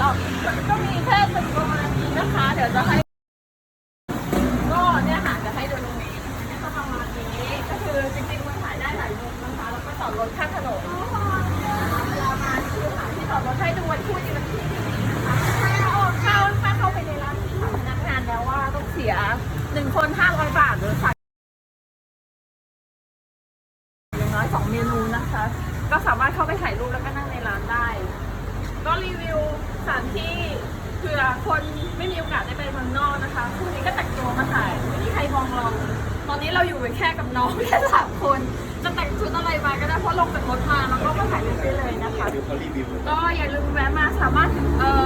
หรอกก็มีแค่ถึนประมาณนี้นะคะ เดี๋ยวจะให้ ก็เนี่ยค่ะจะให้ดูตรงนี้ก็ประมานี้ก็คือจริงๆมันถ่ายได้หลายมุมนะคะ แล้วก็จอรถข้างถนนเวลามาคือที่จอรถให้ดูวันพูอมันที่ที่สี่นะคะถ้าถ้าเขาไปในร้านที่พนักงานแล้วว่าต้องเสียหนึ่งคนห้าร้อยบาทหรือไงอย่างน้อยสองเมนูนะคะ ก็สามารถเข้าไปถ่ายรูปแล้วกัน ถานที่เผื่อคนไม่มีโอกาสได้ไปเมืองนอกนะคะพรุ่งนี้ก็แต่งตัวมาถ่ายไม่มีใครมองเราตอนนี้เราอยู่กันแค่กับน้องแค่สามคน จะแต่งชุดอะไรมาก็ได้เพราะลงจากรถมาแล้วก็มาถ่ายรูปได้เลยนะคะดูเขารีวิวก็อย่าลืมแวะมาสามารถเอ่อ